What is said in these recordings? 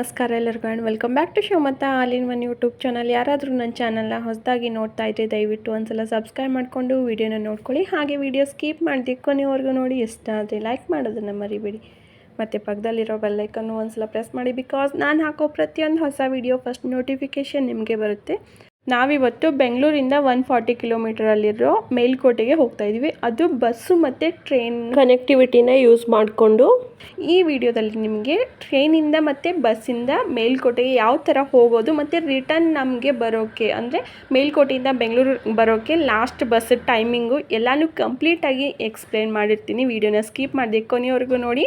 ನಮಸ್ಕಾರ ಎಲ್ಲರಿಗೂ and welcome back to show ಮತ್ತು ಆಲಿನ್ ಒನ್ ಯೂಟ್ಯೂಬ್ ಚಾನಲ್ ಯಾರಾದರೂ ನನ್ನ ಚಾನಲ್ನ ಹೊಸದಾಗಿ ನೋಡ್ತಾ ಇದ್ದರೆ ದಯವಿಟ್ಟು ಒಂದ್ಸಲ ಸಬ್ಸ್ಕ್ರೈಬ್ ಮಾಡಿಕೊಂಡು ವೀಡಿಯೋನ ನೋಡ್ಕೊಳ್ಳಿ. ಹಾಗೆ ವೀಡಿಯೋ ಸ್ಕಿಪ್ ಮಾಡಿದೆ ಕೊನೆವರೆಗೂ ನೋಡಿ ಇಷ್ಟ ಆದರೆ ಲೈಕ್ ಮಾಡೋದನ್ನು ಮರಿಬೇಡಿ. ಮತ್ತು ಪಕ್ಕದಲ್ಲಿರೋ ಬೆಲ್ಲೈಕನ್ನು ಒಂದ್ಸಲ ಪ್ರೆಸ್ ಮಾಡಿ ಬಿಕಾಸ್ ನಾನು ಹಾಕೋ ಪ್ರತಿಯೊಂದು ಹೊಸ ವೀಡಿಯೋ ಫಸ್ಟ್ ನೋಟಿಫಿಕೇಷನ್ ನಿಮಗೆ ಬರುತ್ತೆ. ನಾವಿವತ್ತು ಬೆಂಗಳೂರಿಂದ ಒನ್ ಫಾರ್ಟಿ ಕಿಲೋಮೀಟರಲ್ಲಿರೋ ಮೇಲ್ಕೋಟೆಗೆ ಹೋಗ್ತಾ ಇದ್ದೀವಿ. ಅದು ಬಸ್ಸು ಮತ್ತು ಟ್ರೈನ್ ಕನೆಕ್ಟಿವಿಟಿನ ಯೂಸ್ ಮಾಡಿಕೊಂಡು. ಈ ವಿಡಿಯೋದಲ್ಲಿ ನಿಮಗೆ ಟ್ರೈನಿಂದ ಮತ್ತು ಬಸ್ಸಿಂದ ಮೇಲ್ಕೋಟೆಗೆ ಯಾವ ಥರ ಹೋಗೋದು ಮತ್ತು ರಿಟರ್ನ್ ನಮಗೆ ಬರೋಕ್ಕೆ ಅಂದರೆ ಮೇಲ್ಕೋಟೆಯಿಂದ ಬೆಂಗಳೂರು ಬರೋಕ್ಕೆ ಲಾಸ್ಟ್ ಬಸ್ ಟೈಮಿಂಗು ಎಲ್ಲನೂ ಕಂಪ್ಲೀಟಾಗಿ ಎಕ್ಸ್ಪ್ಲೇನ್ ಮಾಡಿರ್ತೀನಿ. ವಿಡಿಯೋನ ಸ್ಕಿಪ್ ಮಾಡಿದೆ ಕೊನೆಯವರೆಗೂ ನೋಡಿ.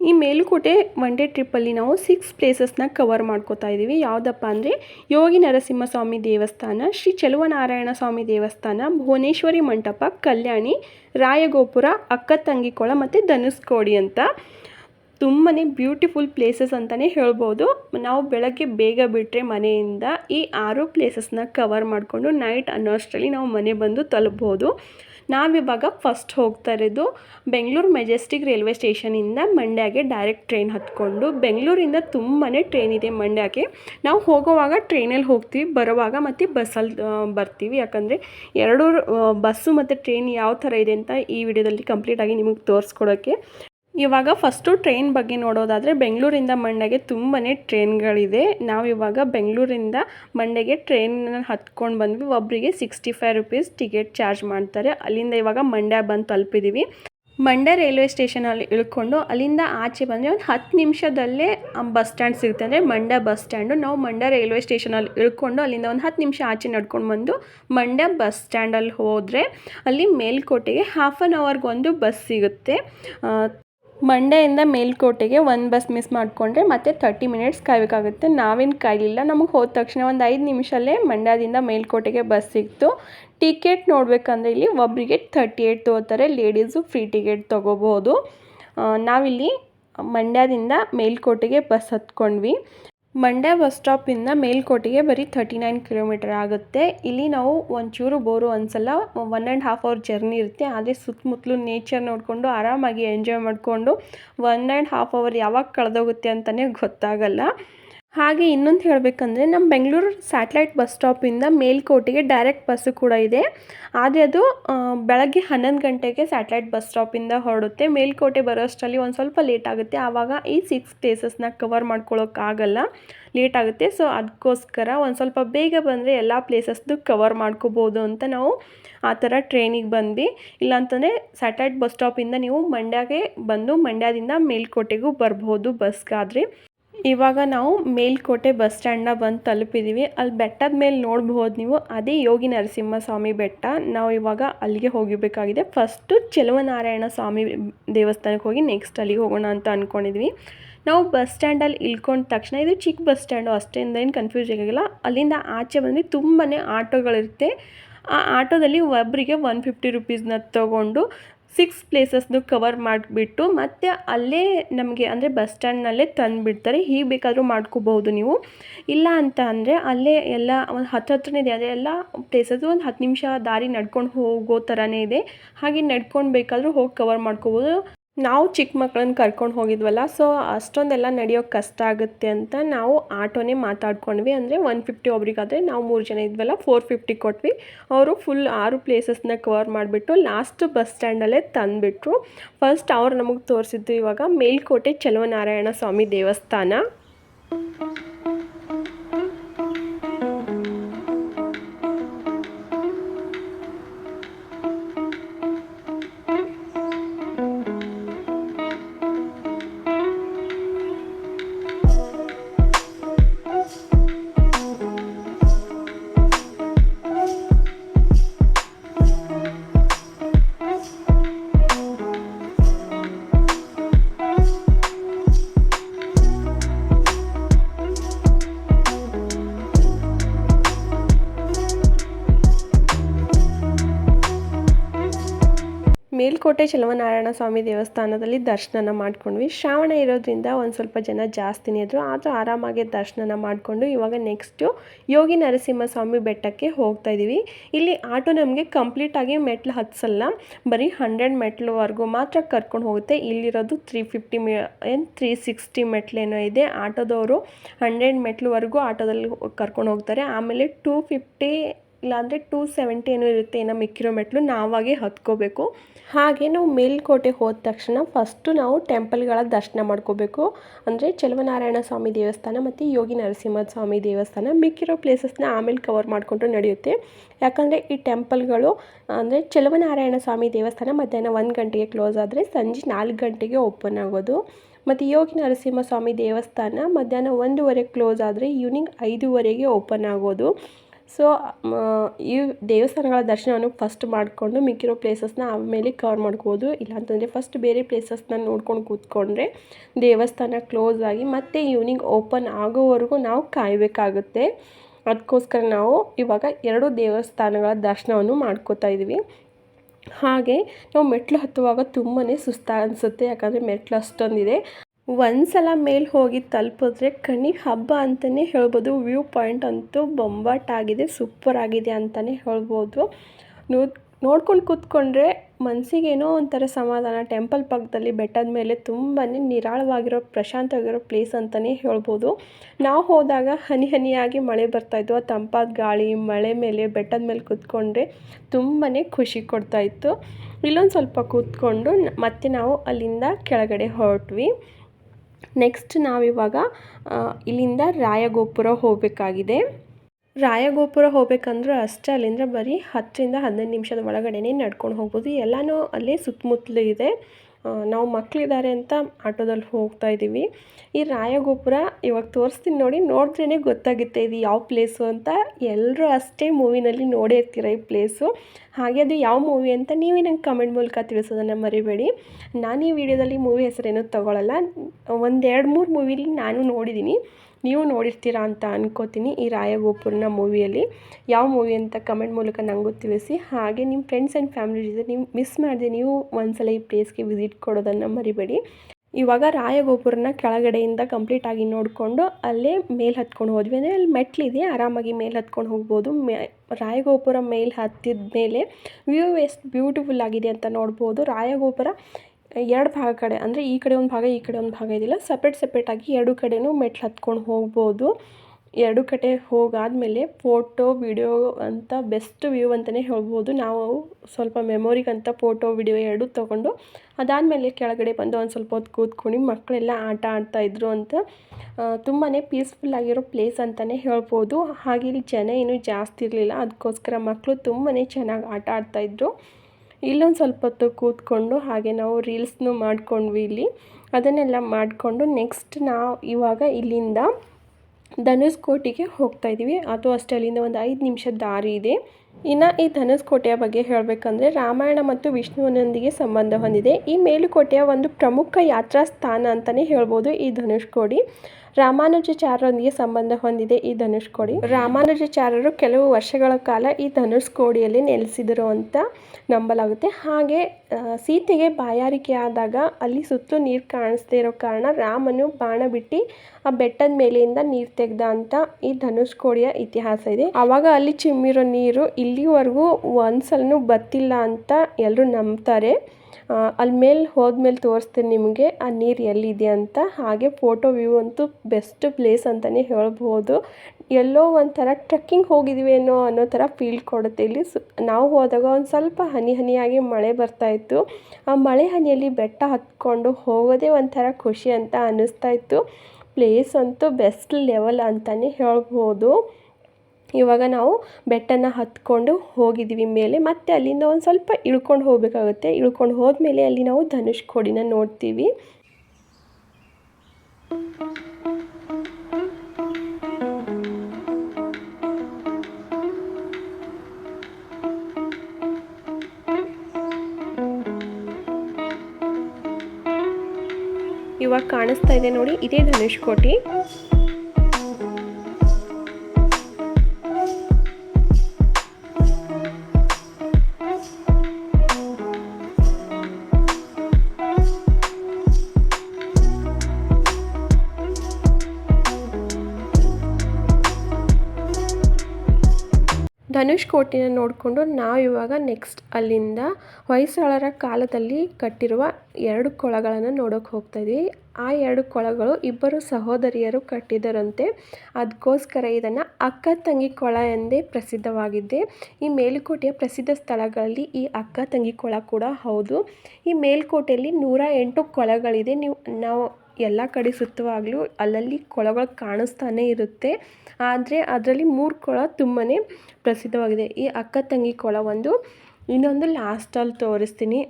ಈ ಮೇಲುಕೋಟೆ ಒನ್ ಡೇ ಟ್ರಿಪ್ಪಲ್ಲಿ ನಾವು ಸಿಕ್ಸ್ ಪ್ಲೇಸಸ್ನ ಕವರ್ ಮಾಡ್ಕೋತಾ ಇದ್ದೀವಿ ಯಾವುದಪ್ಪ ಅಂದರೆ ಯೋಗಿ ನರಸಿಂಹಸ್ವಾಮಿ ದೇವಸ್ಥಾನ, ಶ್ರೀ ಚಲುವನಾರಾಯಣ ಸ್ವಾಮಿ ದೇವಸ್ಥಾನ, ಭುವನೇಶ್ವರಿ ಮಂಟಪ, ಕಲ್ಯಾಣಿ, ರಾಯಗೋಪುರ ಅಕ್ಕತಂಗಿಕೊಳ ಮತ್ತು ಧನುಸ್ಕೋಡಿ ಅಂತ. ತುಂಬಾ ಬ್ಯೂಟಿಫುಲ್ ಪ್ಲೇಸಸ್ ಅಂತಲೇ ಹೇಳ್ಬೋದು. ನಾವು ಬೆಳಗ್ಗೆ ಬೇಗ ಬಿಟ್ಟರೆ ಮನೆಯಿಂದ ಈ ಆರು ಪ್ಲೇಸಸ್ನ ಕವರ್ ಮಾಡಿಕೊಂಡು ನೈಟ್ ಅನ್ನೋಷ್ಟರಲ್ಲಿ ನಾವು ಮನೆ ಬಂದು ತಲುಪ್ಬೋದು. ನಾವಿವಾಗ ಫಸ್ಟ್ ಹೋಗ್ತಾ ಇರೋದು ಬೆಂಗಳೂರು ಮೆಜೆಸ್ಟಿಕ್ ರೈಲ್ವೆ ಸ್ಟೇಷನಿಂದ ಮಂಡ್ಯಗೆ ಡೈರೆಕ್ಟ್ ಟ್ರೈನ್ ಹತ್ಕೊಂಡು ಬೆಂಗಳೂರಿಂದ ತುಂಬಾ ಟ್ರೈನ್ ಇದೆ ಮಂಡ್ಯಕ್ಕೆ. ನಾವು ಹೋಗೋವಾಗ ಟ್ರೈನಲ್ಲಿ ಹೋಗ್ತೀವಿ, ಬರೋವಾಗ ಮತ್ತು ಬಸ್ಸಲ್ಲಿ ಬರ್ತೀವಿ. ಯಾಕಂದರೆ ಎರಡು ಬಸ್ಸು ಮತ್ತು ಟ್ರೈನ್ ಯಾವ ಥರ ಇದೆ ಅಂತ ಈ ವಿಡಿಯೋದಲ್ಲಿ ಕಂಪ್ಲೀಟಾಗಿ ನಿಮಗೆ ತೋರಿಸ್ಕೊಡೋಕ್ಕೆ. ಇವಾಗ ಫಸ್ಟು ಟ್ರೈನ್ ಬಗ್ಗೆ ನೋಡೋದಾದರೆ ಬೆಂಗಳೂರಿಂದ ಮಂಡ್ಯಗೆ ತುಂಬಾ ಟ್ರೈನ್ಗಳಿದೆ. ಇವಾಗ ಬೆಂಗಳೂರಿಂದ ಮಂಡ್ಯಗೆ ಟ್ರೈನ್ ಹತ್ಕೊಂಡು ಬಂದ್ವಿ. ಒಬ್ಬರಿಗೆ sixty five rupees ticket charge ಮಾಡ್ತಾರೆ. ಅಲ್ಲಿಂದ ಇವಾಗ ಮಂಡ್ಯ ಬಂದು ತಲುಪಿದ್ದೀವಿ ಮಂಡ್ಯ ರೈಲ್ವೆ ಸ್ಟೇಷನಲ್ಲಿ ಇಳ್ಕೊಂಡು ಅಲ್ಲಿಂದ ಆಚೆ ಬಂದರೆ ಒಂದು ಹತ್ತು ನಿಮಿಷದಲ್ಲೇ ಬಸ್ ಸ್ಟ್ಯಾಂಡ್ ಸಿಗುತ್ತೆ. ಅಂದರೆ ಮಂಡ್ಯ ಬಸ್ ಸ್ಟ್ಯಾಂಡು. ನಾವು ಮಂಡ್ಯ ರೈಲ್ವೆ ಸ್ಟೇಷನಲ್ಲಿ ಇಳ್ಕೊಂಡು ಅಲ್ಲಿಂದ ಒಂದು ಹತ್ತು ನಿಮಿಷ ಆಚೆ ನಡ್ಕೊಂಡು ಬಂದು ಮಂಡ್ಯ ಬಸ್ ಸ್ಟ್ಯಾಂಡಲ್ಲಿ ಹೋದರೆ ಅಲ್ಲಿ ಮೇಲ್ಕೋಟೆಗೆ ಹಾಫ್ ಆನ್ ಅವರ್ಗೊಂದು ಬಸ್ ಸಿಗುತ್ತೆ. ಮಂಡ್ಯದಿಂದ ಮೇಲ್ಕೋಟೆಗೆ ಒಂದು ಬಸ್ ಮಿಸ್ ಮಾಡಿಕೊಂಡ್ರೆ ಮತ್ತೆ ತರ್ಟಿ ಮಿನಿಟ್ಸ್ ಕಾಯಬೇಕಾಗುತ್ತೆ. ನಾವೇನು ಕಾಯಲಿಲ್ಲ. ನಮಗೆ ಹೋದ ತಕ್ಷಣ ಒಂದು ಐದು ನಿಮಿಷಲ್ಲೇ ಮಂಡ್ಯದಿಂದ ಮೇಲ್ಕೋಟೆಗೆ ಬಸ್ ಸಿಕ್ತು. ಟಿಕೆಟ್ ನೋಡಬೇಕಂದ್ರೆ ಇಲ್ಲಿ ಒಬ್ಬರಿಗೆ ತರ್ಟಿ ಏಯ್ಟ್ ತೊಗೋತಾರೆ ಲೇಡೀಸು ಫ್ರೀ ಟಿಕೆಟ್ ತೊಗೋಬೋದು. ನಾವಿಲ್ಲಿ ಮಂಡ್ಯದಿಂದ ಮೇಲ್ಕೋಟೆಗೆ ಬಸ್ ಹತ್ಕೊಂಡ್ವಿ. ಮಂಡ್ಯ ಬಸ್ ಸ್ಟಾಪಿಂದ ಮೇಲ್ಕೋಟೆಗೆ ಬರೀ ತರ್ಟಿ ನೈನ್ ಕಿಲೋಮೀಟರ್ ಆಗುತ್ತೆ. ಇಲ್ಲಿ ನಾವು ಒಂಚೂರು ಬೋರು ಅನ್ಸಲ್ಲ one and half hour journey ಇರುತ್ತೆ. ಆದರೆ ಸುತ್ತಮುತ್ತಲು ನೇಚರ್ ನೋಡಿಕೊಂಡು, ಆರಾಮಾಗಿ ಎಂಜಾಯ್ ಮಾಡಿಕೊಂಡು ಒನ್ ಆ್ಯಂಡ್ ಹಾಫ್ ಅವರ್ ಯಾವಾಗ ಕಳೆದೋಗುತ್ತೆ ಅಂತಲೇ ಗೊತ್ತಾಗಲ್ಲ. ಹಾಗೆ ಇನ್ನೊಂದು ಹೇಳಬೇಕಂದ್ರೆ ನಮ್ಮ ಬೆಂಗಳೂರು ಸ್ಯಾಟಲೈಟ್ ಬಸ್ ಸ್ಟಾಪಿಂದ ಮೇಲ್ಕೋಟೆಗೆ ಡೈರೆಕ್ಟ್ ಬಸ್ಸು ಕೂಡ ಇದೆ. ಆದರೆ ಅದು ಬೆಳಗ್ಗೆ ಹನ್ನೊಂದು ಗಂಟೆಗೆ ಸ್ಯಾಟಲೈಟ್ ಬಸ್ ಸ್ಟಾಪಿಂದ ಹೊರಡುತ್ತೆ. ಮೇಲ್ಕೋಟೆ ಬರೋಷ್ಟರಲ್ಲಿ ಒಂದು ಸ್ವಲ್ಪ ಲೇಟ್ ಆಗುತ್ತೆ. ಆವಾಗ ಈ ಸಿಕ್ಸ್ ಪ್ಲೇಸಸ್ನ ಕವರ್ ಮಾಡ್ಕೊಳ್ಳೋಕ್ಕಾಗಲ್ಲ ಲೇಟ್ ಆಗುತ್ತೆ. ಸೊ ಅದಕ್ಕೋಸ್ಕರ ಒಂದು ಸ್ವಲ್ಪ ಬೇಗ ಬಂದರೆ ಎಲ್ಲ ಪ್ಲೇಸಸ್ದು ಕವರ್ ಮಾಡ್ಕೋಬೋದು ಅಂತ ನಾವು ಆ ಥರ ಟ್ರೈನಿಗೆ ಬಂದ್ವಿ. ಇಲ್ಲಾಂತಂದರೆ ಸ್ಯಾಟಲೈಟ್ ಬಸ್ ಸ್ಟಾಪಿಂದ ನೀವು ಮಂಡ್ಯಗೆ ಬಂದು ಮಂಡ್ಯದಿಂದ ಮೇಲ್ಕೋಟೆಗೂ ಬರ್ಬೋದು ಬಸ್ಗಾದರೆ. ಇವಾಗ ನಾವು ಮೇಲ್ಕೋಟೆ ಬಸ್ ಸ್ಟ್ಯಾಂಡ್ನ ಬಂದು ತಲುಪಿದ್ದೀವಿ ಅಲ್ಲಿ ಬೆಟ್ಟದ ಮೇಲೆ ನೋಡ್ಬೋದು ನೀವು. ಅದೇ ಯೋಗಿ ನರಸಿಂಹ ಸ್ವಾಮಿ ಬೆಟ್ಟ. ನಾವು ಇವಾಗ ಅಲ್ಲಿಗೆ ಹೋಗಿಬೇಕಾಗಿದೆ ಫಸ್ಟು ಚೆಲುವನಾರಾಯಣ ಸ್ವಾಮಿ ದೇವಸ್ಥಾನಕ್ಕೆ ಹೋಗಿ ನೆಕ್ಸ್ಟ್ ಅಲ್ಲಿಗೆ ಹೋಗೋಣ ಅಂತ ಅಂದ್ಕೊಂಡಿದ್ವಿ ನಾವು ಬಸ್ ಸ್ಟ್ಯಾಂಡಲ್ಲಿ ಇಳ್ಕೊಂಡ ತಕ್ಷಣ, ಇದು ಚಿಕ್ಕ ಬಸ್ ಸ್ಟ್ಯಾಂಡು ಅಷ್ಟೇಂದ ಏನು ಕನ್ಫ್ಯೂಸ್ ಆಗಿಲ್ಲ ಅಲ್ಲಿಂದ ಆಚೆ ಬಂದರೆ ತುಂಬಾ ಆಟೋಗಳಿರುತ್ತೆ. ಆ ಆಟೋದಲ್ಲಿ ಒಬ್ಬರಿಗೆ ಒನ್ ಫಿಫ್ಟಿ ರುಪೀಸ್ನ ತೊಗೊಂಡು ಸಿಕ್ಸ್ ಪ್ಲೇಸಸ್ನು ಕವರ್ ಮಾಡಿಬಿಟ್ಟು ಮತ್ತು ಅಲ್ಲೇ ನಮಗೆ ಅಂದರೆ ಬಸ್ ಸ್ಟ್ಯಾಂಡ್ನಲ್ಲೇ ತಂದುಬಿಡ್ತಾರೆ. ಹೀಗೆ ಬೇಕಾದರೂ ಮಾಡ್ಕೋಬಹುದು ನೀವು. ಇಲ್ಲ ಅಂತ ಅಂದರೆ ಅಲ್ಲೇ ಎಲ್ಲ ಒಂದು ಹತ್ತು ಹತ್ರನೇ ಇದೆ. ಅದೇ ಎಲ್ಲ ಪ್ಲೇಸಸ್ಸು ಒಂದು ಹತ್ತು ನಿಮಿಷ ದಾರಿ ನಡ್ಕೊಂಡು ಹೋಗೋ ಥರನೇ ಇದೆ. ಹಾಗೆ ನಡ್ಕೊಂಡು ಬೇಕಾದರೂ ಹೋಗಿ ಕವರ್ ಮಾಡ್ಕೋಬೋದು ನಾವು ಚಿಕ್ಕ ಮಕ್ಕಳನ್ನ ಕರ್ಕೊಂಡು ಹೋಗಿದ್ವಲ್ಲ ಸೊ ಅಷ್ಟೊಂದೆಲ್ಲ ನಡೆಯೋಕೆ ಕಷ್ಟ ಆಗುತ್ತೆ ಅಂತ ನಾವು ಆಟೋನೇ ಮಾತಾಡ್ಕೊಂಡ್ವಿ. ಅಂದರೆ ಒನ್ ಫಿಫ್ಟಿ ಒಬ್ರಿಗಾದರೆ ನಾವು ಮೂರು ಜನ ಇದ್ವಲ್ಲ ಫೋರ್ ಫಿಫ್ಟಿ ಕೊಟ್ವಿ. ಅವರು ಫುಲ್ ಆರು ಪ್ಲೇಸಸ್ನ ಕವರ್ ಮಾಡಿಬಿಟ್ಟು ಲಾಸ್ಟ್ ಬಸ್ ಸ್ಟ್ಯಾಂಡಲ್ಲೇ ತಂದುಬಿಟ್ರು. ಫಸ್ಟ್ ಅವ್ರು ನಮಗೆ ತೋರಿಸಿದ್ದು ಇವಾಗ ಮೇಲ್ಕೋಟೆ ಚಲುವನಾರಾಯಣ ಸ್ವಾಮಿ ದೇವಸ್ಥಾನ. ಮೇಲ್ಕೋಟೆ ಚಲುವನಾರಾಯಣ ಸ್ವಾಮಿ ದೇವಸ್ಥಾನದಲ್ಲಿ ದರ್ಶನ ಮಾಡ್ಕೊಂಡ್ವಿ. ಶ್ರಾವಣ ಇರೋದ್ರಿಂದ ಒಂದು ಸ್ವಲ್ಪ ಜನ ಜಾಸ್ತಿನೇ ಇದ್ರು. ಆದರೂ ಆರಾಮಾಗಿ ದರ್ಶನ ಮಾಡಿಕೊಂಡು ಇವಾಗ ನೆಕ್ಸ್ಟು ಯೋಗಿ ನರಸಿಂಹ ಸ್ವಾಮಿ ಬೆಟ್ಟಕ್ಕೆ ಹೋಗ್ತಾ ಇದ್ದೀವಿ ಇಲ್ಲಿ ಆಟೋ ನಮಗೆ ಕಂಪ್ಲೀಟಾಗಿ ಮೆಟ್ಲು ಹತ್ಸಲ್ಲ. ಬರೀ ಹಂಡ್ರೆಡ್ ಮೆಟ್ಲುವರೆಗೂ ಮಾತ್ರ ಕರ್ಕೊಂಡು ಹೋಗುತ್ತೆ. ಇಲ್ಲಿರೋದು ತ್ರೀ ಫಿಫ್ಟಿ ಮಿ ಏನು ತ್ರೀ ಸಿಕ್ಸ್ಟಿ ಮೆಟ್ಲೇನೋ ಇದೆ. ಆಟೋದವರು ಹಂಡ್ರೆಡ್ ಮೆಟ್ಲುವರೆಗೂ ಆಟೋದಲ್ಲಿ ಕರ್ಕೊಂಡು ಹೋಗ್ತಾರೆ. ಆಮೇಲೆ ಟೂ ಫಿಫ್ಟಿ ಇಲ್ಲಾಂದರೆ ಟೂ ಸೆವೆಂಟಿ ಏನೋ ಇರುತ್ತೆ ಏನೋ ಮಿಕ್ಕಿರೋ ಮೆಟ್ಲು ನಾವಾಗೆ ಹತ್ಕೋಬೇಕು. ಹಾಗೆ ನಾವು ಮೇಲ್ಕೋಟೆ ಹೋದ ತಕ್ಷಣ ಫಸ್ಟು ನಾವು ಟೆಂಪಲ್ಗಳ ದರ್ಶನ ಮಾಡ್ಕೋಬೇಕು. ಅಂದರೆ ಚೆಲುವನಾರಾಯಣ ಸ್ವಾಮಿ ದೇವಸ್ಥಾನ ಮತ್ತು ಯೋಗಿ ನರಸಿಂಹ ಸ್ವಾಮಿ ದೇವಸ್ಥಾನ ಮಿಕ್ಕಿರೋ ಪ್ಲೇಸಸ್ನ ಆಮೇಲೆ ಕವರ್ ಮಾಡಿಕೊಂಡು ನಡೆಯುತ್ತೆ. ಯಾಕಂದರೆ ಈ ಟೆಂಪಲ್ಗಳು ಅಂದರೆ ಚೆಲುವನಾರಾಯಣ ಸ್ವಾಮಿ ದೇವಸ್ಥಾನ ಮಧ್ಯಾಹ್ನ ಒಂದು ಗಂಟೆಗೆ ಕ್ಲೋಸ್ ಆದರೆ ಸಂಜೆ ನಾಲ್ಕು ಗಂಟೆಗೆ ಓಪನ್ ಆಗೋದು. ಮತ್ತು ಯೋಗಿ ನರಸಿಂಹ ಸ್ವಾಮಿ ದೇವಸ್ಥಾನ ಮಧ್ಯಾಹ್ನ ಒಂದೂವರೆಗೆ ಕ್ಲೋಸ್ ಆದರೆ ಈವ್ನಿಂಗ್ ಐದೂವರೆಗೆ ಓಪನ್ ಆಗೋದು. ಸೊ ಈ ದೇವಸ್ಥಾನಗಳ ದರ್ಶನವನ್ನು ಫಸ್ಟ್ ಮಾಡಿಕೊಂಡು ಮಿಕ್ಕಿರೋ ಪ್ಲೇಸಸ್ನ ಆಮೇಲೆ ಕವರ್ ಮಾಡ್ಕೋದು ಇಲ್ಲಾಂತಂದರೆ ಫಸ್ಟ್ ಬೇರೆ ಪ್ಲೇಸಸ್ನ ನೋಡ್ಕೊಂಡು ಕೂತ್ಕೊಂಡ್ರೆ ದೇವಸ್ಥಾನ ಕ್ಲೋಸ್ ಆಗಿ ಮತ್ತೆ ಈವ್ನಿಂಗ್ ಓಪನ್ ಆಗೋವರೆಗೂ ನಾವು ಕಾಯಬೇಕಾಗುತ್ತೆ. ಅದಕ್ಕೋಸ್ಕರ ನಾವು ಇವಾಗ ಎರಡು ದೇವಸ್ಥಾನಗಳ ದರ್ಶನವನ್ನು ಮಾಡ್ಕೋತಾ ಇದ್ದೀವಿ ಹಾಗೆ, ನಾವು ಮೆಟ್ಲು ಹತ್ತುವಾಗ ತುಂಬಾ ಸುಸ್ತ ಅನಿಸುತ್ತೆ. ಯಾಕಂದರೆ ಮೆಟ್ಲು ಅಷ್ಟೊಂದಿದೆ. ಒಂದು ಸಲ ಮೇಲೆ ಹೋಗಿ ತಲುಪಿದ್ರೆ ಕಣ್ಣಿಗೆ ಹಬ್ಬ ಅಂತಲೇ ಹೇಳ್ಬೋದು. ವ್ಯೂ ಪಾಯಿಂಟ್ ಅಂತೂ ಬೊಂಬಾಟಾಗಿದೆ ಸೂಪರ್ ಆಗಿದೆ ಅಂತಲೇ ಹೇಳ್ಬೋದು. ನೋ, ನೋಡ್ಕೊಂಡು ಕೂತ್ಕೊಂಡ್ರೆ ಮನಸ್ಸಿಗೇನೋ ಒಂಥರ ಸಮಾಧಾನ. ಟೆಂಪಲ್ ಪಕ್ಕದಲ್ಲಿ ಬೆಟ್ಟದ ಮೇಲೆ ತುಂಬಾ ನಿರಾಳವಾಗಿರೋ, ಪ್ರಶಾಂತವಾಗಿರೋ ಪ್ಲೇಸ್ ಅಂತಲೇ ಹೇಳ್ಬೋದು. ನಾವು ಹೋದಾಗ ಹನಿ ಹನಿಯಾಗಿ ಮಳೆ ಬರ್ತಾಯಿತ್ತು ಆ ತಂಪಾದ ಗಾಳಿ, ಮಳೆ ಮೇಲೆ ಬೆಟ್ಟದ ಮೇಲೆ ಕೂತ್ಕೊಂಡ್ರೆ ತುಂಬಾ ಖುಷಿ ಕೊಡ್ತಾಯಿತ್ತು ಇಲ್ಲೊಂದು ಸ್ವಲ್ಪ ಕೂತ್ಕೊಂಡು ಮತ್ತೆ ನಾವು ಅಲ್ಲಿಂದ ಕೆಳಗಡೆ ಹೊರಟ್ವಿ. ನೆಕ್ಸ್ಟ್ ನಾವಿವಾಗ ಇಲ್ಲಿಂದ ರಾಯಗೋಪುರ ಹೋಗಬೇಕಾಗಿದೆ. ರಾಯಗೋಪುರ ಹೋಗ್ಬೇಕಂದ್ರೆ ಅಷ್ಟೇ, ಅಲ್ಲಿಂದ ಬರೀ ಹತ್ತರಿಂದ ಹದಿನೈದು ನಿಮಿಷದ ಒಳಗಡೆನೇ ನಡ್ಕೊಂಡು ಹೋಗ್ಬೋದು. ಎಲ್ಲನೂ ಅಲ್ಲೇ ಸುತ್ತಮುತ್ತಲೂ ಇದೆ. ನಾವು ಮಕ್ಕಳಿದ್ದಾರೆ ಅಂತ ಆಟೋದಲ್ಲಿ ಹೋಗ್ತಾ ಇದ್ದೀವಿ. ಈ ರಾಯಗೋಪುರ ಇವಾಗ ತೋರಿಸ್ತೀನಿ ನೋಡಿ ನೋಡಿದ್ರೇ ಗೊತ್ತಾಗುತ್ತೆ ಇದು ಯಾವ ಪ್ಲೇಸು ಅಂತ. ಎಲ್ಲರೂ ಅಷ್ಟೇ ಮೂವಿನಲ್ಲಿ ನೋಡೇ ಇರ್ತೀರ ಈ ಪ್ಲೇಸು? ಹಾಗೆ ಅದು ಯಾವ ಮೂವಿ ಅಂತ ನೀವೇ ನಂಗೆ ಕಮೆಂಟ್ ಮೂಲಕ ತಿಳಿಸೋದನ್ನು ಮರಿಬೇಡಿ. ನಾನು ಈ ವಿಡಿಯೋದಲ್ಲಿ ಮೂವಿ ಹೆಸರೇನೂ ತೊಗೊಳ್ಳಲ್ಲ ಒಂದೆರಡು ಮೂರು ಮೂವಿಲಿ ನಾನು ನೋಡಿದ್ದೀನಿ. ನೀವು ನೋಡಿರ್ತೀರಾ ಅಂತ ಅನ್ಕೋತೀನಿ ಈ ರಾಯಗೋಪುರನ ಮೂವಿಯಲ್ಲಿ. ಯಾವ ಮೂವಿ ಅಂತ ಕಮೆಂಟ್ ಮೂಲಕ ನನಗೂ ತಿಳಿಸಿ. ಹಾಗೆ ನಿಮ್ಮ ಫ್ರೆಂಡ್ಸ್ ಆ್ಯಂಡ್ ಫ್ಯಾಮಿಲಿ ಜೊತೆ ನೀವು ಮಿಸ್ ಮಾಡಿದೆ ನೀವು ಒಂದ್ಸಲ ಈ ಪ್ಲೇಸ್ಗೆ ವಿಸಿಟ್ ಕೊಡೋದನ್ನು ಮರಿಬೇಡಿ. ಇವಾಗ ರಾಯಗೋಪುರನ ಕೆಳಗಡೆಯಿಂದ ಕಂಪ್ಲೀಟಾಗಿ ನೋಡಿಕೊಂಡು ಅಲ್ಲೇ ಮೇಲೆ ಹತ್ಕೊಂಡು ಹೋದ್ವಿ. ಅಂದರೆ ಅಲ್ಲಿ ಮೆಟ್ಲಿದೆ ಆರಾಮಾಗಿ ಮೇಲೆ ಹತ್ಕೊಂಡು ಹೋಗ್ಬೋದು. ಮೇ, ರಾಯಗೋಪುರ ಮೇಲೆ ಹತ್ತಿದ ಮೇಲೆ ವ್ಯೂ ಎಷ್ಟು ಬ್ಯೂಟಿಫುಲ್ ಆಗಿದೆ ಅಂತ ನೋಡ್ಬೋದು. ರಾಯಗೋಪುರ ಎರಡು ಭಾಗ ಕಡೆ, ಅಂದರೆ ಈ ಕಡೆ ಒಂದು ಭಾಗ, ಈ ಕಡೆ ಒಂದು ಭಾಗ ಇದೆಯಲ್ಲ ಸಪ್ರೇಟ್ ಸಪ್ರೇಟಾಗಿ ಎರಡು ಕಡೆಯೂ ಮೆಟ್ಲು ಹತ್ಕೊಂಡು ಹೋಗ್ಬೋದು. ಎರಡು ಕಡೆ ಹೋಗಾದಮೇಲೆ ಫೋಟೋ ವಿಡಿಯೋ ಅಂತ ಬೆಸ್ಟ್ ವ್ಯೂ ಅಂತಲೇ ಹೇಳ್ಬೋದು. ನಾವು ಸ್ವಲ್ಪ ಮೆಮೊರಿಗಂತ ಫೋಟೋ ವಿಡಿಯೋ ಎರಡೂ ತೊಗೊಂಡು ಅದಾದಮೇಲೆ ಕೆಳಗಡೆ ಬಂದು ಒಂದು ಸ್ವಲ್ಪ ಹೊತ್ತು ಕೂತ್ಕೊಂಡು ಮಕ್ಕಳೆಲ್ಲ ಆಟ ಆಡ್ತಾಯಿದ್ರು ಅಂತ ತುಂಬಾ ಪೀಸ್ಫುಲ್ ಆಗಿರೋ ಪ್ಲೇಸ್ ಅಂತಲೇ ಹೇಳ್ಬೋದು. ಹಾಗೆ ಇಲ್ಲಿ ಜನ ಏನೂ ಜಾಸ್ತಿ ಇರಲಿಲ್ಲ. ಅದಕ್ಕೋಸ್ಕರ ಮಕ್ಕಳು ತುಂಬಾ ಚೆನ್ನಾಗಿ ಆಟ ಆಡ್ತಾಯಿದ್ರು ಇಲ್ಲೊಂದು ಸ್ವಲ್ಪ ಹೊತ್ತು ಕೂತ್ಕೊಂಡು ಹಾಗೆ ನಾವು ರೀಲ್ಸ್ನೂ ಮಾಡಿಕೊಂಡ್ವಿ ಇಲ್ಲಿ. ಅದನ್ನೆಲ್ಲ ಮಾಡಿಕೊಂಡು ನೆಕ್ಸ್ಟ್ ನಾವು ಇವಾಗ ಇಲ್ಲಿಂದ ಧನುಸ್ಕೋಟಿಗೆ ಹೋಗ್ತಾ ಇದ್ದೀವಿ. ಅದು ಅಷ್ಟೇ, ಅಲ್ಲಿಂದ ಒಂದು ಐದು ನಿಮಿಷ ದಾರಿ ಇದೆ. ಇನ್ನು ಈ ಧನುಸ್ಕೋಟೆಯ ಬಗ್ಗೆ ಹೇಳಬೇಕಂದ್ರೆ ರಾಮಾಯಣ ಮತ್ತು ವಿಷ್ಣುವಿನೊಂದಿಗೆ ಸಂಬಂಧ ಹೊಂದಿದೆ. ಈ ಮೇಲುಕೋಟೆಯ ಒಂದು ಪ್ರಮುಖ ಯಾತ್ರಾ ಸ್ಥಾನ ಅಂತಲೇ ಹೇಳ್ಬೋದು ಈ ಧನುಷ್ಕೋಡಿ. ರಾಮಾನುಜಾಚಾರ್ಯರೊಂದಿಗೆ ಸಂಬಂಧ ಹೊಂದಿದೆ ಈ ಧನುಷ್ಕೋಡಿ ರಾಮಾನುಜಾಚಾರ್ಯರು ಕೆಲವು ವರ್ಷಗಳ ಕಾಲ ಈ ಧನುಷ್ಕೋಡಿಯಲ್ಲಿ ನೆಲೆಸಿದರು ಅಂತ ನಂಬಲಾಗುತ್ತೆ. ಹಾಗೆ ಸೀತೆಗೆ ಬಾಯಾರಿಕೆ ಆದಾಗ ಅಲ್ಲಿ ಸುತ್ತಲೂ ನೀರು ಕಾಣಿಸ್ದೇ ಇರೋ ಕಾರಣ ರಾಮನು ಬಾಣ ಬಿಟ್ಟು ಆ ಬೆಟ್ಟದ ಮೇಲೆಯಿಂದ ನೀರು ತೆಗೆದ ಅಂತ ಈ ಧನುಷ್ಕೋಡಿಯ ಇತಿಹಾಸ ಇದೆ. ಆವಾಗ ಅಲ್ಲಿ ಚಿಮ್ಮಿರೋ ನೀರು ಇಲ್ಲಿವರೆಗೂ ಒಂದ್ಸಲನೂ ಬತ್ತಿಲ್ಲ ಅಂತ ಎಲ್ಲರೂ ನಂಬ್ತಾರೆ. ಅಲ್ಲಿ ಮೇಲೆ ಹೋದ್ಮೇಲೆ ತೋರಿಸ್ತೀನಿ ನಿಮಗೆ, ಆ ನೀರು ಎಲ್ಲಿದೆ ಅಂತ, ಹಾಗೆ ಫೋಟೋ ವ್ಯೂ ಅಂತೂ ಬೆಸ್ಟ್ ಪ್ಲೇಸ್ ಅಂತಲೇ ಹೇಳ್ಬೋದು. ಎಲ್ಲೋ ಒಂಥರ ಟ್ರೆಕ್ಕಿಂಗ್ ಹೋಗಿದ್ದೀವಿ ಏನೋ ಅನ್ನೋ ಥರ ಫೀಲ್ ಕೊಡುತ್ತೆ ಇಲ್ಲಿ. ಸು, ನಾವು ಹೋದಾಗ ಒಂದು ಸ್ವಲ್ಪ ಹನಿ ಹನಿಯಾಗಿ ಮಳೆ ಬರ್ತಾಯಿತ್ತು ಆ ಮಳೆ ಹನಿಯಲ್ಲಿ ಬೆಟ್ಟ ಹತ್ಕೊಂಡು ಹೋಗೋದೇ ಒಂಥರ ಖುಷಿ ಅಂತ ಅನ್ನಿಸ್ತಾ ಇತ್ತು. ಪ್ಲೇಸ್ ಅಂತೂ ಬೆಸ್ಟ್ ಲೆವೆಲ್ ಅಂತಲೇ ಹೇಳ್ಬೋದು. ಇವಾಗ ನಾವು ಬೆಟ್ಟನ ಹತ್ಕೊಂಡು ಹೋಗಿದ್ದೀವಿ ಮೇಲೆ, ಮತ್ತೆ ಅಲ್ಲಿಂದ ಒಂದು ಸ್ವಲ್ಪ ಇಳ್ಕೊಂಡು ಹೋಗಬೇಕಾಗುತ್ತೆ. ಇಳ್ಕೊಂಡು ಹೋದ್ಮೇಲೆ ಅಲ್ಲಿ ನಾವು ಧನುಷ್ಕೋಡಿನ ನೋಡ್ತೀವಿ. ಇವಾಗ ಕಾಣಿಸ್ತಾ ಇದೆ ನೋಡಿ, ಇದೇ ಧನುಷ್ಕೋಟಿ ಧನುಷ್ ಕೋಟೆನ ನೋಡಿಕೊಂಡು ನಾವು ಇವಾಗ ನೆಕ್ಸ್ಟ್ ಅಲ್ಲಿಂದ ಹೊಯ್ಸಳರ ಕಾಲದಲ್ಲಿ ಕಟ್ಟಿರುವ ಎರಡು ಕೊಳಗಳನ್ನು ನೋಡೋಕೆ ಹೋಗ್ತಾ ಇದ್ದೀವಿ ಆ ಎರಡು ಕೊಳಗಳು ಇಬ್ಬರು ಸಹೋದರಿಯರು ಕಟ್ಟಿದರಂತೆ. ಅದಕ್ಕೋಸ್ಕರ ಇದನ್ನು ಅಕ್ಕ ತಂಗಿ ಕೊಳ ಎಂದೇ ಪ್ರಸಿದ್ಧವಾಗಿದೆ ಈ ಮೇಲುಕೋಟೆಯ ಪ್ರಸಿದ್ಧ ಸ್ಥಳಗಳಲ್ಲಿ ಈ ಅಕ್ಕ ತಂಗಿ ಕೊಳ ಕೂಡ ಹೌದು. ಈ ಮೇಲುಕೋಟೆಯಲ್ಲಿ ನೂರ ಎಂಟು ಕೊಳಗಳಿದೆ. ನೀವು ನಾವು ಎಲ್ಲ ಕಡೆ ಸುತ್ತುವಾಗಲೂ ಅಲ್ಲಲ್ಲಿ ಕೊಳಗಳು ಕಾಣಿಸ್ತಾನೆ ಇರುತ್ತೆ. ಆದರೆ ಅದರಲ್ಲಿ ಮೂರು ಕೊಳ ತುಂಬಾ ಪ್ರಸಿದ್ಧವಾಗಿದೆ. ಈ ಅಕ್ಕ ತಂಗಿ ಕೊಳ ಒಂದು ಇನ್ನೊಂದು ಲಾಸ್ಟಲ್ಲಿ ತೋರಿಸ್ತೀನಿ.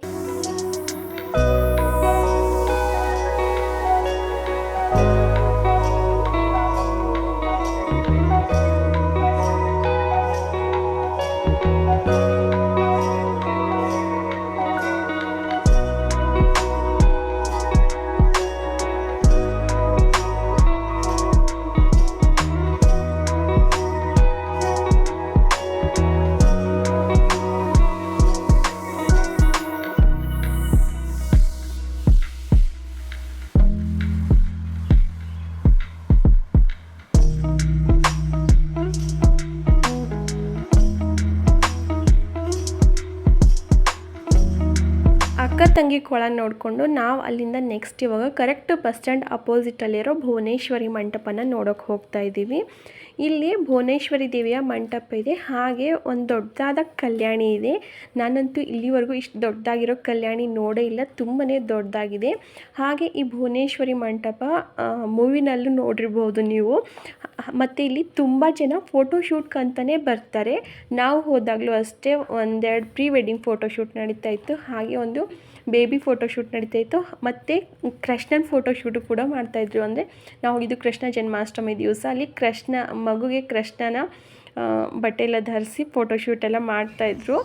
ಅಕ್ಕ ಕೊಳ ನೋಡಿಕೊಂಡು ನಾವು ಅಲ್ಲಿಂದ ನೆಕ್ಸ್ಟ್ ಇವಾಗ ಕರೆಕ್ಟ್ ಬಸ್ ಸ್ಟ್ಯಾಂಡ್ ಅಪೋಸಿಟಲ್ಲಿರೋ ಭುವನೇಶ್ವರಿ ಮಂಟಪನ ನೋಡೋಕೆ ಹೋಗ್ತಾ ಇದ್ದೀವಿ. ಇಲ್ಲಿ ಭುವನೇಶ್ವರಿ ದೇವಿಯ ಮಂಟಪ ಇದೆ. ಹಾಗೆ ಒಂದು ದೊಡ್ಡದಾದ ಕಲ್ಯಾಣಿ ಇದೆ. ನಾನಂತೂ ಇಲ್ಲಿವರೆಗೂ ಇಷ್ಟು ದೊಡ್ಡದಾಗಿರೋ ಕಲ್ಯಾಣಿ ನೋಡೇ ಇಲ್ಲ ತುಂಬಾ ದೊಡ್ಡದಾಗಿದೆ. ಹಾಗೆ ಈ ಭುವನೇಶ್ವರಿ ಮಂಟಪ ಮೂವಿನಲ್ಲೂ ನೋಡಿರ್ಬೋದು ನೀವು. ಮತ್ತು ಇಲ್ಲಿ ತುಂಬ ಜನ ಫೋಟೋಶೂಟ್ಗೆ ಅಂತಲೇ ಬರ್ತಾರೆ. ನಾವು ಹೋದಾಗಲೂ ಅಷ್ಟೇ ಒಂದೆರಡು ಪ್ರೀ ವೆಡ್ಡಿಂಗ್ ಫೋಟೋಶೂಟ್ ನಡೀತಾ ಇತ್ತು. ಹಾಗೆ ಒಂದು ಬೇಬಿ ಫೋಟೋಶೂಟ್ ನಡೀತಾ ಇತ್ತು. ಮತ್ತು ಕೃಷ್ಣನ ಫೋಟೋಶೂಟು ಕೂಡ ಮಾಡ್ತಾಯಿದ್ರು ಅಂದರೆ ನಾವು ಇದು ಕೃಷ್ಣ ಜನ್ಮಾಷ್ಟಮಿ ದಿವಸ. ಅಲ್ಲಿ ಕೃಷ್ಣ, ಮಗುಗೆ ಕೃಷ್ಣನ ಬಟ್ಟೆ ಎಲ್ಲ ಧರಿಸಿ ಫೋಟೋಶೂಟ್ ಎಲ್ಲ ಮಾಡ್ತಾಯಿದ್ರು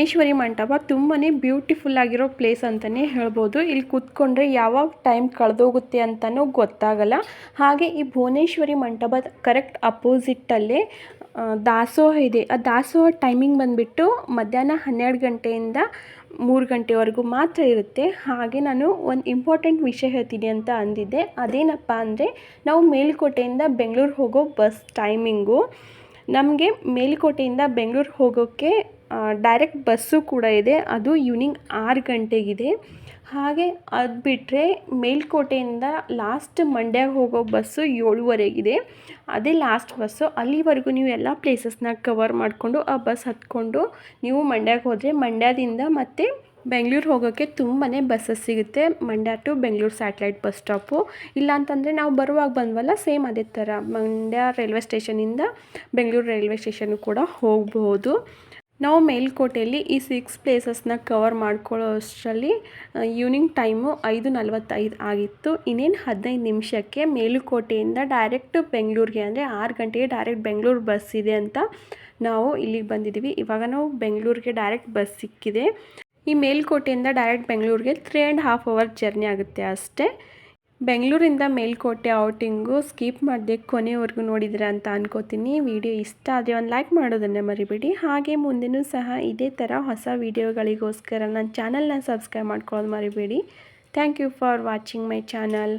ಈ ಭುವನೇಶ್ವರಿ ಮಂಟಪ ತುಂಬಾ ಬ್ಯೂಟಿಫುಲ್ ಆಗಿರೋ ಪ್ಲೇಸ್ ಅಂತಲೇ ಹೇಳ್ಬೋದು. ಇಲ್ಲಿ ಕೂತ್ಕೊಂಡ್ರೆ ಯಾವಾಗ ಟೈಮ್ ಕಳೆದೋಗುತ್ತೆ ಅಂತಲೂ ಗೊತ್ತಾಗಲ್ಲ. ಹಾಗೆ ಈ ಭುವನೇಶ್ವರಿ ಮಂಟಪದ ಕರೆಕ್ಟ್ ಅಪೋಸಿಟ್ಟಲ್ಲೇ ದಾಸೋಹ ಇದೆ. ಆ ದಾಸೋಹ ಟೈಮಿಂಗ್ ಬಂದುಬಿಟ್ಟು ಮಧ್ಯಾಹ್ನ ಹನ್ನೆರಡು ಗಂಟೆಯಿಂದ ಮೂರು ಗಂಟೆವರೆಗೂ ಮಾತ್ರ ಇರುತ್ತೆ. ಹಾಗೆ ನಾನು ಒಂದು ಇಂಪಾರ್ಟೆಂಟ್ ವಿಷಯ ಹೇಳ್ತೀನಿ ಅಂತ ಅಂದಿದ್ದೆ. ಅದೇನಪ್ಪ ಅಂದರೆ ನಾವು ಮೇಲುಕೋಟೆಯಿಂದ ಬೆಂಗಳೂರು ಹೋಗೋ ಬಸ್ ಟೈಮಿಂಗು ನಮಗೆ ಮೇಲುಕೋಟೆಯಿಂದ ಬೆಂಗಳೂರು ಹೋಗೋಕ್ಕೆ ಡೈರೆಕ್ಟ್ ಬಸ್ಸು ಕೂಡ ಇದೆ. ಅದು ಈವ್ನಿಂಗ್ ಆರು ಗಂಟೆಗಿದೆ. ಹಾಗೆ ಅದು ಬಿಟ್ಟರೆ ಮೇಲ್ಕೋಟೆಯಿಂದ ಲಾಸ್ಟ್ ಮಂಡ್ಯಗೆ ಹೋಗೋ ಬಸ್ಸು ಏಳುವರೆಗಿದೆ. ಅದೇ ಲಾಸ್ಟ್ ಬಸ್ಸು ಅಲ್ಲಿವರೆಗೂ ನೀವು ಎಲ್ಲ ಪ್ಲೇಸಸ್ನ ಕವರ್ ಮಾಡಿಕೊಂಡು ಆ ಬಸ್ ಹತ್ಕೊಂಡು ನೀವು ಮಂಡ್ಯಕ್ಕೆ ಹೋದರೆ ಮಂಡ್ಯದಿಂದ ಮತ್ತೆ ಬೆಂಗಳೂರು ಹೋಗೋಕ್ಕೆ ತುಂಬಾ ಬಸ್ಸಸ್ ಸಿಗುತ್ತೆ. Mandya to Bengaluru satellite bus stop ಇಲ್ಲ ಅಂತಂದರೆ ನಾವು ಬರುವಾಗ ಬಂದ್ವಲ್ಲ ಸೇಮ್ ಅದೇ ಥರ ಮಂಡ್ಯ ರೈಲ್ವೆ ಸ್ಟೇಷನಿಂದ ಬೆಂಗಳೂರು ರೈಲ್ವೆ ಸ್ಟೇಷನ್ ಕೂಡ ಹೋಗ್ಬೋದು. ನಾವು ಮೇಲ್ಕೋಟೆಯಲ್ಲಿ ಈ ಸಿಕ್ಸ್ ಪ್ಲೇಸಸ್ನ ಕವರ್ ಮಾಡ್ಕೊಳ್ಳೋ ಅಷ್ಟರಲ್ಲಿ ಈವ್ನಿಂಗ್ ಟೈಮು ಐದು ನಲವತ್ತೈದು ಆಗಿತ್ತು. ಇನ್ನೇನು ಹದಿನೈದು ನಿಮಿಷಕ್ಕೆ ಮೇಲುಕೋಟೆಯಿಂದ ಡೈರೆಕ್ಟ್ ಬೆಂಗಳೂರಿಗೆ, ಅಂದರೆ ಆರು ಗಂಟೆಗೆ ಡೈರೆಕ್ಟ್ ಬೆಂಗಳೂರು ಬಸ್ ಇದೆ ಅಂತ ನಾವು ಇಲ್ಲಿಗೆ ಬಂದಿದ್ದೀವಿ. ಇವಾಗ ನಾವು ಬೆಂಗಳೂರಿಗೆ ಡೈರೆಕ್ಟ್ ಬಸ್ ಸಿಕ್ಕಿದೆ. ಈ ಮೇಲುಕೋಟೆಯಿಂದ ಡೈರೆಕ್ಟ್ ಬೆಂಗಳೂರಿಗೆ three and half hour journey ಆಗುತ್ತೆ ಅಷ್ಟೇ. ಬೆಂಗಳೂರಿಂದ ಮೇಲ್ಕೋಟೆ ಔಟಿಂಗು ಸ್ಕಿಪ್ ಮಾಡಿದೆ ಕೊನೆವರೆಗೂ ನೋಡಿದ್ರೆ ಅಂತ ಅನ್ಕೋತೀನಿ. ವಿಡಿಯೋ ಇಷ್ಟ ಆದರೆ ಒಂದು ಲೈಕ್ ಮಾಡೋದನ್ನು ಮರಿಬೇಡಿ. ಹಾಗೆ ಮುಂದೆನೂ ಸಹ ಇದೇ ಥರ ಹೊಸ ವಿಡಿಯೋಗಳಿಗೋಸ್ಕರ ನನ್ನ ಚಾನಲ್ನ ಸಬ್ಸ್ಕ್ರೈಬ್ ಮಾಡ್ಕೊಳ್ಳೋದು ಮರಿಬೇಡಿ. Thank you for watching my channel